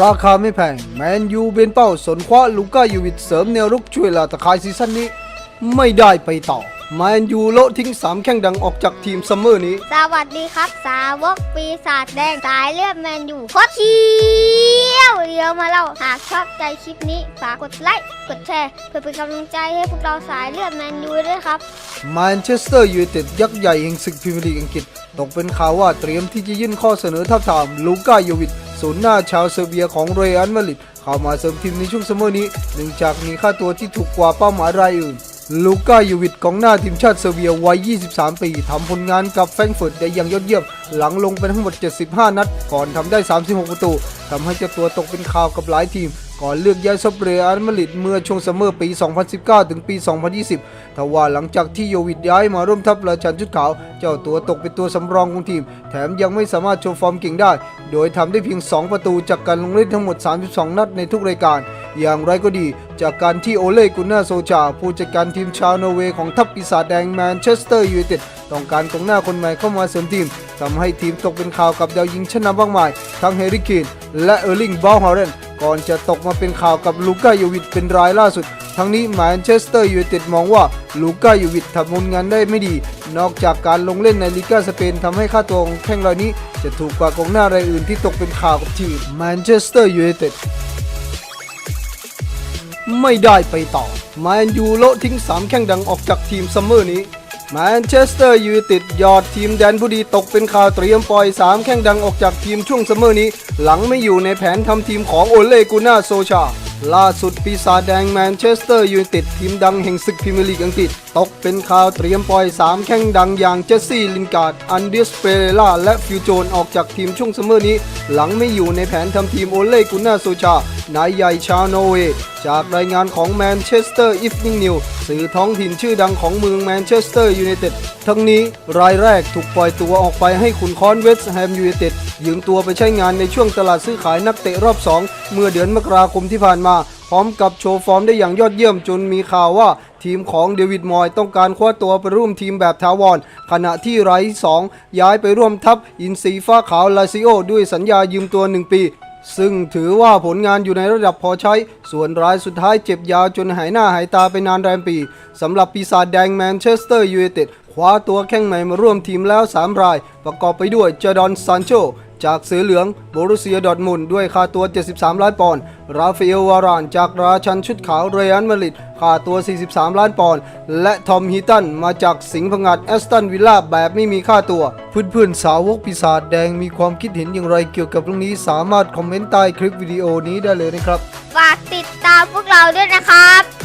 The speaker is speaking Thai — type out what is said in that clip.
ราคาไม่แพง แมนยูเป็นเป้าสนคว้าลูก้ายูวิตเสริมแนวรุกช่วยลาตะคายซีซั่นนี้ ไม่ได้ไปต่อ แมนยูโละทิ้ง3แข้งดังออกจากทีมซัมเมอร์นี้ สวัสดีครับ สาวกปีศาจแดงสายเลือดแมนยูโคตรเที่ยวเดียวมาเล่าหากชอบใจคลิปนี้ ฝากกดไลค์กดแชร์ เพื่อเป็นกำลังใจให้พวกเราสายเลือดแมนยูด้วยครับแมนเชสเตอร์ยูไนเต็ดยักษ์ใหญ่แห่งศึกพรีเมียร์ลีกอังกฤษตกเป็นข่าวว่าเตรียมที่จะยื่นข้อเสนอทับทามลูก้าโยวิช ศูนย์หน้าชาวเซอร์เบียของเรอัลมาดริดเข้ามาเสริมทีมในช่วงซัมเมอร์นี้เนื่องจากมีค่าตัวที่ถูกกว่าเป้าหมายรายอื่น ลูก้ายูวิตกองหน้าทีมชาติเซอร์เบียวัย 23 ปีทำผลงานกับแฟรงก์เฟิร์ตได้อย่างยอดเยี่ยม หลังลงไปทั้งหมด 75 นัด ก่อนทำได้ 36 ประตูทำให้เจ้าตัวตกเป็นข่าวกับหลายทีม ก่อนเลือกย้ายซับเรอัลมาดริดเมื่อช่วงซัมเมอร์ปี 2019 ถึงปี 2020แต่ว่าหลังจากที่โยวิดย้ายมาร่วมทัพราชันชุดขาว เจ้าตัวตกเป็นตัวสำรองของทีม แถมยังไม่สามารถโชว์ฟอร์มเก่งได้ โดยทำได้เพียง 2 ประตูจากการลงเล่นทั้งหมด 32 นัดในทุกรายการ อย่างไรก็ดีจากการที่โอเล่กุนนาโซชา ผู้จัดการทีมชาวนอร์เวย์ของทัพปีศาจแดงแมนเชสเตอร์ยูไนเต็ดต้องการกองหน้าคนใหม่เข้ามาเสริมทีมทำให้ทีมตกเป็นข่าวกับดาวยิงชั้นะมากมาย ทั้งเฮริเคนและเออร์ลิงบอลฮาเรน ก่อนจะตกมาเป็นข่าวกับลูก้าโยวิดเป็นรายล่าสุด ทั้งนี้แมนเชสเตอร์ยูไนเต็ดมองว่าลูก้าโยวิดทำผลงานได้ไม่ดี นอกจากการลงเล่นในลีกาสเปนทำให้ค่าตัวของแข้งรายนี้ จะถูกกว่ากองหน้ารายอื่นที่ตกเป็นข่าวกับทีมแมนเชสเตอร์ยูไนเต็ดไม่ได้ไปต่อแมนยูโลทิ้ง3แข้งดังออกจากทีมซัมเมอร์นี้ แมนเชสเตอร์ยูไนเต็ดยอดทีมแดนบุรีตกเป็นข่าวเตรียมปล่อย 3 แข้งดังออกจากทีมช่วงซัมเมอร์นี้ หลังไม่อยู่ในแผนทำทีมของโอเล่กูน่าโซชา ล่าสุดปีศาจแดงแมนเชสเตอร์ยูไนเต็ดทีมดังแห่งศึกพรีเมียร์ลีกอังกฤษ ตกเป็นข่าวเตรียมปล่อย 3 แข้งดังอย่างเจสซี่ลินการ์ด อันเดสเปเรล่า และฟิวโจนออกจากทีมช่วงซัมเมอร์นี้ หลังไม่อยู่ในแผนทำทีมโอเล่กูน่าโซชานายใหญ่ชาวโนอร์เวย์จากรายงานของแมนเชสเตอร์อีฟนิ่งนิวสื่อท้องถิ่นชื่อดังของเมืองแมนเชสเตอร์ยูไนเต็ดทั้งนี้รายแรกถูกปล่อยตัวออกไปให้ขุนคอนเวสต์แฮมยูไนเต็ด ยืมตัวไปใช้งานในช่วงตลาดซื้อขายนักเตะรอบ 2 เมื่อเดือนมกราคมที่ผ่านมา พร้อมกับโชว์ฟอร์มได้อย่างยอดเยี่ยมจนมีข่าวว่าทีมของเดวิดมอยต้องการคว้าตัวไปร่วมทีมแบบทาวอนขณะที่ไรท์สองย้ายไปร่วมทัพอินซีฟ้าขาวลาซิโอด้วยสัญญายืมตัว 1 ปี ซึ่งถือว่าผลงานอยู่ในระดับพอใช้ ส่วนรายสุดท้ายเจ็บยาวจนหายหน้าหายตาไปนานแรมปีสำหรับปีศาจแดงแมนเชสเตอร์ยูไนเต็ดคว้าตัวแข้งใหม่มาร่วมทีมแล้ว 3 ราย ประกอบไปด้วยเจดอนซานโช จากเสือเหลืองโบรุเซียดอทมุนด้วยค่าตัว 73 ล้านปอนด์ ราฟาเอลวาราน จากราชันชุดขาวเรอัลมาดริดค่าตัว 43 ล้านปอนด์ และทอมฮีตันมาจากสิงห์พงัดแอสตันวิลล่าแบบไม่มีค่าตัว เพื่อนๆสาวกปีศาจแดงมีความคิดเห็นอย่างไรเกี่ยวกับเรื่องนี้สามารถคอมเมนต์ใต้คลิปวิดีโอนี้ได้เลยนะครับ ฝากติดตามพวกเราด้วยนะครับ